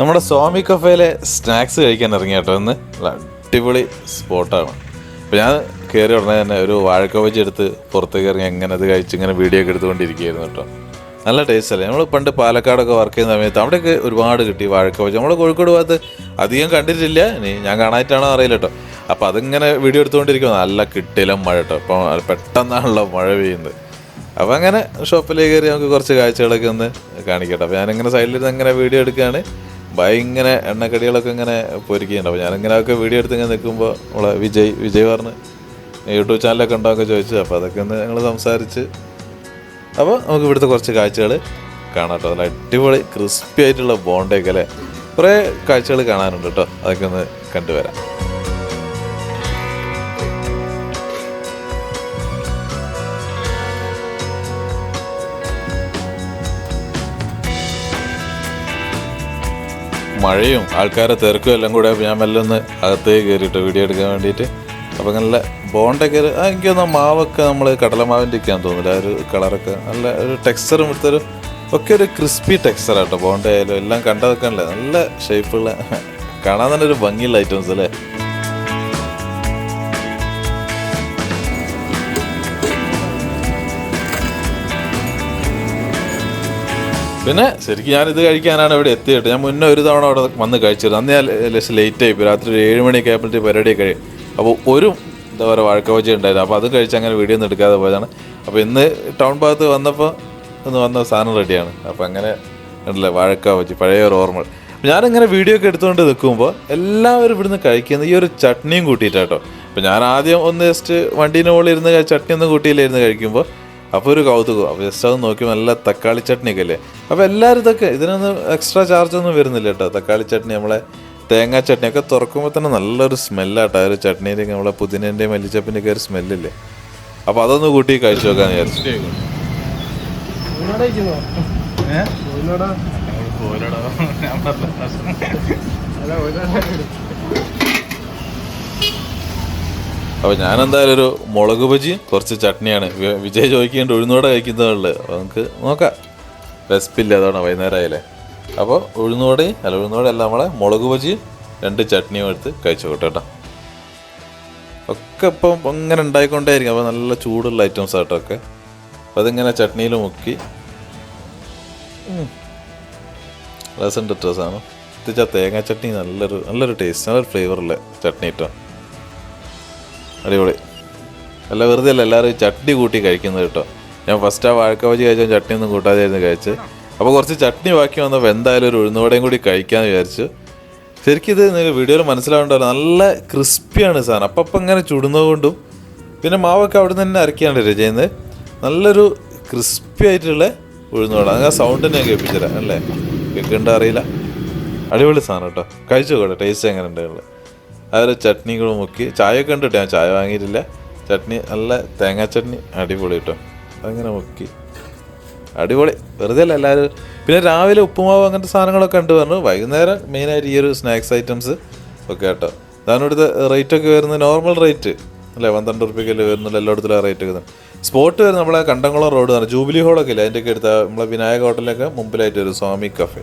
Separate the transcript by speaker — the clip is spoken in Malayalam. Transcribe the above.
Speaker 1: നമ്മുടെ സ്വാമി കഫേയിലെ സ്നാക്സ് കഴിക്കാൻ ഇറങ്ങി കേട്ടോ ഇന്ന്. അടിപൊളി സ്പോട്ടാണ്. അപ്പോൾ ഞാൻ കയറി ഉടനെ തന്നെ ഒരു വാഴക്കവച്ച് എടുത്ത് പുറത്തേക്ക് ഇറങ്ങി അങ്ങനെ അത് കഴിച്ച് ഇങ്ങനെ വീഡിയോ ഒക്കെ എടുത്തുകൊണ്ടിരിക്കുകയായിരുന്നു കേട്ടോ. നല്ല ടേസ്റ്റ് അല്ലേ? നമ്മൾ പണ്ട് പാലക്കാടൊക്കെ വർക്ക് ചെയ്യുന്ന സമയത്ത് അവിടെയൊക്കെ ഒരുപാട് കിട്ടി വാഴക്കവച്ച് നമ്മൾ കോഴിക്കോട് ഭാഗത്ത് അധികം കണ്ടിട്ടില്ല. ഇനി ഞാൻ കാണാനായിട്ടാണോ അറിയില്ല കേട്ടോ. അപ്പോൾ അതിങ്ങനെ വീഡിയോ എടുത്തുകൊണ്ടിരിക്കും നല്ല കിട്ടില്ല മഴ കേട്ടോ. അപ്പോൾ പെട്ടെന്നാണല്ലോ മഴ പെയ്യുന്നത്. അപ്പോൾ അങ്ങനെ ഷോപ്പിലേക്ക് കയറി നമുക്ക് കുറച്ച് കാഴ്ചകളൊക്കെ ഒന്ന് കാണിക്കട്ടെ അപ്പോൾ ഞാനിങ്ങനെ സൈഡിലിരുന്ന് അങ്ങനെ വീഡിയോ എടുക്കുകയാണ്. ഇങ്ങനെ എണ്ണക്കടികളൊക്കെ ഇങ്ങനെ പൊരിക്കുന്നുണ്ട് അപ്പോൾ ഞാനിങ്ങനെ ഒക്കെ വീഡിയോ എടുത്ത് ഇങ്ങനെ നിൽക്കുമ്പോൾ നമ്മളെ വിജയ് വിജയ് പറഞ്ഞ് യൂട്യൂബ് ചാനലൊക്കെ ഉണ്ടോക്കെ ചോദിച്ചു. അപ്പോൾ അതൊക്കെ ഒന്ന് ഞങ്ങൾ സംസാരിച്ച്. അപ്പോൾ നമുക്ക് ഇവിടുത്തെ കുറച്ച് കാഴ്ചകൾ കാണാം കേട്ടോ. നല്ല അടിപൊളി ക്രിസ്പി ആയിട്ടുള്ള ബോണ്ടയൊക്കെ അല്ലേ? കുറേ കാഴ്ചകൾ കാണാനുണ്ട് കേട്ടോ. അതൊക്കെ ഒന്ന് കണ്ടുവരാം. മഴയും ആൾക്കാരെ തിരക്കും എല്ലാം കൂടെ ഞാൻ മെല്ലെ ഒന്ന് അകത്തേക്ക് കയറിയിട്ട് വീഡിയോ എടുക്കാൻ വേണ്ടിയിട്ട്. അപ്പോൾ നല്ല ബോണ്ടൊക്കെ ഒരു- എനിക്ക് തന്നെ മാവൊക്കെ നമ്മൾ കടലമാവിന്റെ ഒക്കെയാന്ന് തോന്നുന്നില്ല ആ ഒരു കളറൊക്കെ നല്ല ഒരു ടെക്സ്ചറും ഇവിടുത്തെ ഒക്കെ ഒരു ക്രിസ്പി ടെക്സ്ചർ ആട്ടോ. എല്ലാം കണ്ടതൊക്കെ അല്ലേ നല്ല ഷേപ്പുള്ള കാണാൻ തന്നെ ഒരു ഭംഗിയുള്ള ഐറ്റംസ് അല്ലേ? പിന്നെ ശരിക്കും ഞാൻ ഇത് കഴിക്കാനാണ് ഇവിടെ എത്തിയിട്ട് ഞാൻ മുന്നേ ഒരു തവണ അവിടെ വന്ന് കഴിച്ചിരുന്നു. അന്ന് ഞാൻ ലക്ഷം ലേറ്റ് ആയി രാത്രി ഒരു ഏഴ് മണിയൊക്കെ ആയപ്പോഴത്തെ പരിപാടി കഴിയും അപ്പോൾ ഒരു എന്താ പറയുക വഴക്കവച്ച ഉണ്ടായിരുന്നു. അപ്പോൾ അത് കഴിച്ച് അങ്ങനെ വീഡിയോ ഒന്നും എടുക്കാതെ പോയതാണ്. അപ്പോൾ ഇന്ന് ടൗൺ ഭാഗത്ത് വന്നപ്പോൾ ഒന്ന് വന്ന സാധനം റെഡിയാണ്. അപ്പോൾ അങ്ങനെ ഉണ്ടല്ലേ വഴക്കവച്ച് പഴയ ഒരു ഓർമ്മ. ഞാനിങ്ങനെ വീഡിയോ ഒക്കെ എടുത്തുകൊണ്ട് നിൽക്കുമ്പോൾ എല്ലാവരും ഇവിടുന്ന് കഴിക്കുന്നത് ഈ ഒരു ചട്നിയും കൂട്ടിയിട്ടാട്ടോ അപ്പോൾ ഞാൻ ആദ്യം ഒന്ന് ജസ്റ്റ് വണ്ടീന്റെ മുകളിൽ ഇരുന്ന് ചട്നി ഒന്നും കൂട്ടിയില്ലായിരുന്നു കഴിക്കുമ്പോൾ അപ്പോൾ ഒരു കൗതുകം. അപ്പോൾ ജസ്റ്റ് അത് നോക്കി നല്ല തക്കാളി ചട്നിയൊക്കെ അല്ലേ? അപ്പോൾ എല്ലാവരും ഇതൊക്കെ ഇതിനൊന്നും എക്സ്ട്രാ ചാർജ് ഒന്നും വരുന്നില്ല കേട്ടോ. തക്കാളി ചട്നി നമ്മളെ തേങ്ങാ ചട്നിയൊക്കെ തുറക്കുമ്പോൾ തന്നെ നല്ലൊരു സ്മെല്ലാട്ടോ ആ ഒരു ചട്നീന്റെ നമ്മളെ പുതിനേന്റെയും മല്ലിച്ചപ്പിന്റെ ഒക്കെ ഒരു സ്മെല്ലില്ലേ അപ്പോൾ അതൊന്ന് കൂട്ടി കഴിച്ചു നോക്കാന്ന് വിചാരിച്ചു. അപ്പോൾ ഞാൻ എന്തായാലും ഒരു മുളക് ബജിയും കുറച്ച് ചട്നിയാണ്. വിജയ് ചോദിക്കേണ്ട ഉഴുന്നോടെ കഴിക്കുന്നതുള്ളത് അപ്പോൾ നമുക്ക് നോക്കാം. റെസിപ്പില്ല അതാണ് വൈകുന്നേരം ആയാലേ അപ്പോൾ ഉഴുന്നോടെയും അല്ല ഉഴുന്നോടെ അല്ല നമ്മളെ മുളക് ബജിയും രണ്ട് ചട്നിയും എടുത്ത് കഴിച്ചു കൂട്ടോ. ഒക്കെ ഇപ്പം ഇങ്ങനെ ഉണ്ടായിക്കൊണ്ടേയിരിക്കും. അപ്പോൾ നല്ല ചൂടുള്ള ഐറ്റംസ് ആയിട്ടോ ഒക്കെ. അപ്പോൾ അതിങ്ങനെ ചട്നിയിൽ മുക്കി. രസം ഡ്രസ്സാണ് എത്തിച്ചാൽ തേങ്ങാ ചട്നി നല്ലൊരു നല്ലൊരു ടേസ്റ്റ് നല്ലൊരു ഫ്ലേവറുള്ള ചട്നി കേട്ടോ അടിപൊളി. അല്ല വെറുതെ അല്ല എല്ലാവരും ചട്നി കൂട്ടി കഴിക്കുന്നത് കേട്ടോ. ഞാൻ ഫസ്റ്റ് ആ വാഴക്ക വാഴക്കവജി കഴിച്ചാൽ ചട്നി ഒന്നും കൂട്ടാതെയായിരുന്നു കഴിച്ച് അപ്പോൾ കുറച്ച് ചട്നി ബാക്കി വന്നപ്പോൾ എന്തായാലും ഒരു ഉഴുന്നുവടയും കൂടി കഴിക്കാമെന്ന് വിചാരിച്ചു. ശരിക്കും ഇത് നിങ്ങൾക്ക് വീഡിയോയിൽ മനസ്സിലാവേണ്ടല്ലോ നല്ല ക്രിസ്പിയാണ് സാധനം. അപ്പം ഇങ്ങനെ ചുടുന്നതുകൊണ്ടും പിന്നെ മാവൊക്കെ അവിടെ നിന്ന് തന്നെ അരക്കുകയാണ് ചെയ്യുന്നത് നല്ലൊരു ക്രിസ്പി ആയിട്ടുള്ള ഉഴുന്നുവട. അങ്ങനെ സൗണ്ട് ഞാൻ കേൾപ്പിച്ചുതരാം അല്ലേ? കേൾക്കേണ്ട അറിയില്ല. അടിപൊളി സാധനം കേട്ടോ. കഴിച്ചു നോക്കട്ടെ ടേസ്റ്റ് എങ്ങനെ ആ ചട്നികളും മുക്കി. ചായ ഒക്കെ ഉണ്ട് കേട്ടോ ഞാൻ ചായ വാങ്ങിയിട്ടില്ല. ചട്നി നല്ല തേങ്ങാ ചട്നി അടിപൊളി കേട്ടോ. അങ്ങനെ മുക്കി. അടിപൊളി. വെറുതെ അല്ല എല്ലാവരും. പിന്നെ രാവിലെ ഉപ്പുമാവ് അങ്ങനത്തെ സാധനങ്ങളൊക്കെ ഉണ്ട് പറഞ്ഞു. വൈകുന്നേരം മെയിനായിട്ട് ഈ ഒരു സ്നാക്സ് ഐറ്റംസ് ഒക്കെ കേട്ടോ. അതാണ് ഇവിടുത്തെ റേറ്റ് ഒക്കെ വരുന്നത്. നോർമൽ റേറ്റ് അല്ലേ പന്ത്രണ്ട് റുപ്യക്കല്ലേ വരുന്നില്ല എല്ലായിടത്തും ആ റേറ്റ് ഒക്കെ സ്പോട്ട് വരുന്നത് നമ്മളെ കണ്ടംകുളം റോഡ് ജൂബിലി ഹോളൊക്കെ ഇല്ലേ അതിന്റെയൊക്കെ എടുത്ത നമ്മളെ വിനായക ഹോട്ടലിലൊക്കെ മുമ്പിലായിട്ട് വരും. സ്വാമി കഫേ